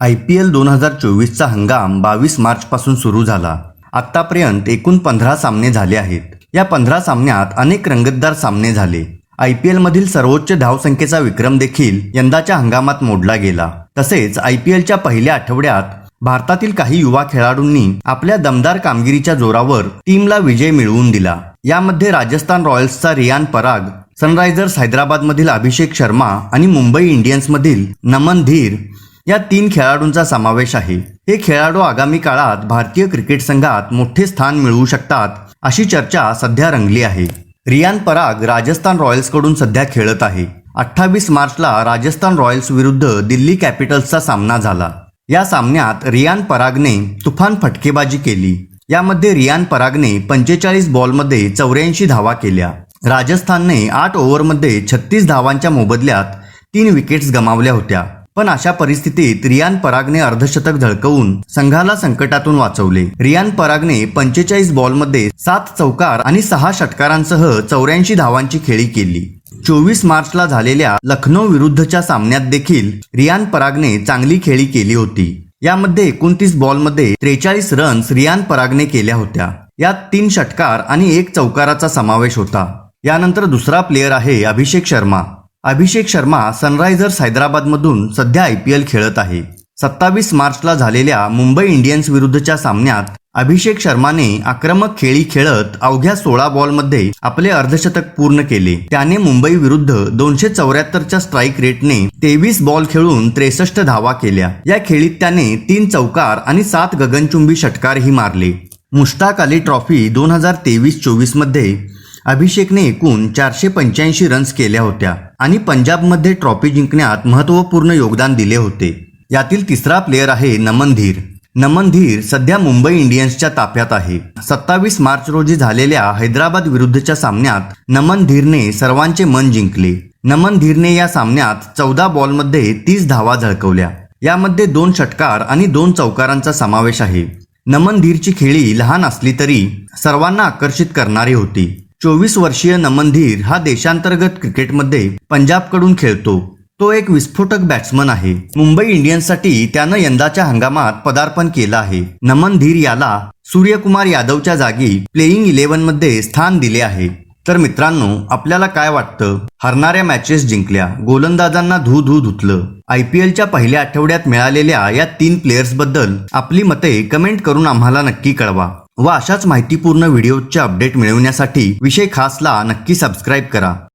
I P L दोन हजार चोवीसचा हंगाम बावीस मार्चपासून सुरू झाला. आत्तापर्यंत एकूण पंधरा सामने झाले आहेत. या पंधरा सामन्यात अनेक रंगतदार सामने झाले. आय पी एलमधील सर्वोच्च धावसंख्येचा विक्रम देखील यंदाच्या हंगामात मोडला गेला. तसेच आय पी एलच्या पहिल्या आठवड्यात भारतातील काही युवा खेळाडूंनी आपल्या दमदार कामगिरीच्या जोरावर टीमला विजय मिळवून दिला. यामध्ये राजस्थान रॉयल्सचा रियान पराग सनरायझर्स हैदराबादमधील अभिषेक शर्मा आणि मुंबई इंडियन्समधील नमन धीर या तीन खेळाडूंचा समावेश आहे. हे खेळाडू आगामी काळात भारतीय क्रिकेट संघात मोठे स्थान मिळवू शकतात अशी चर्चा सध्या रंगली आहे. रियान पराग राजस्थान रॉयल्सकडून सध्या खेळत आहे. अठ्ठावीस मार्चला राजस्थान रॉयल्स विरुद्ध दिल्ली कॅपिटल्सचा सामना झाला. या सामन्यात रियान परागने तुफान फटकेबाजी केली. यामध्ये रियान परागने पंचेचाळीस बॉलमध्ये चौऱ्याऐंशी धावा केल्या. राजस्थानने आठ ओव्हरमध्ये छत्तीस धावांच्या मोबदल्यात तीन विकेट्स गमावल्या होत्या. पण अशा परिस्थितीत रियान परागने अर्धशतक झळकवून संघाला संकटातून वाचवले. रियान परागने पंचेचाळीस बॉलमध्ये सात चौकार आणि सहा षटकारांसह चौऱ्याऐंशी धावांची खेळी केली. चोवीस मार्चला झालेल्या लखनौ विरुद्धच्या सामन्यात देखील रियान परागने चांगली खेळी केली होती. यामध्ये एकोणतीस बॉलमध्ये त्रेचाळीस रन्स रियान परागने केल्या होत्या. यात तीन षटकार आणि एक चौकाराचा समावेश होता. यानंतर दुसरा प्लेयर आहे अभिषेक शर्मा. अभिषेक शर्मा सनरायझर्स हैदराबादमधून सध्या आय पी एल खेळत आहे. सत्तावीस मार्चला झालेल्या मुंबई इंडियन्स विरुद्धच्या सामन्यात अभिषेक शर्माने आक्रमक खेळी खेळत अवघ्या सोळा बॉलमध्ये आपले अर्धशतक पूर्ण केले. त्याने मुंबई विरुद्ध दोनशे चौऱ्याहत्तरच्या स्ट्राईक रेटने तेवीस बॉल खेळून त्रेसष्ट धावा केल्या. या खेळीत त्याने तीन चौकार आणि सात गगनचुंबी षटकारही मारले. मुश्ताक अली ट्रॉफी दोन हजार तेवीस चोवीसमध्ये अभिषेकने एकूण चारशे पंच्याऐंशी रन्स केल्या होत्या आणि पंजाबमध्ये ट्रॉफी जिंकण्यात महत्त्वपूर्ण योगदान दिले होते. यातील तिसरा प्लेयर आहे नमन धीर. नमन धीर सध्या मुंबई इंडियन्सच्या ताफ्यात आहे. सत्तावीस मार्च रोजी झालेल्या हैदराबाद विरुद्धच्या सामन्यात नमन धीरने सर्वांचे मन जिंकले. नमन धीरने या सामन्यात चौदा बॉलमध्ये तीस धावा झळकवल्या. यामध्ये दोन षटकार आणि दोन चौकारांचा समावेश आहे. नमन धीरची खेळी लहान असली तरी सर्वांना आकर्षित करणारी होती. चोवीस वर्षीय नमन धीर हा देशांतर्गत क्रिकेटमध्ये पंजाबकडून खेळतो. तो एक विस्फोटक बॅट्समन आहे. मुंबई इंडियन्ससाठी त्यानं यंदाच्या हंगामात पदार्पण केलं आहे. नमन धीर याला सूर्यकुमार यादवच्या जागी प्लेईंग इलेव्हनमध्ये स्थान दिले आहे. तर मित्रांनो आपल्याला काय वाटतं? हरणाऱ्या मॅचेस जिंकल्या गोलंदाजांना धू धू धुतलं. आय पी एलच्या पहिल्या आठवड्यात मिळालेल्या या तीन प्लेयर्सबद्दल आपली मते कमेंट करून आम्हाला नक्की कळवा. व अशाच माहितीपूर्ण व्हिडिओच्या अपडेट मिळवण्यासाठी विषय खासला नक्की सबस्क्राईब करा.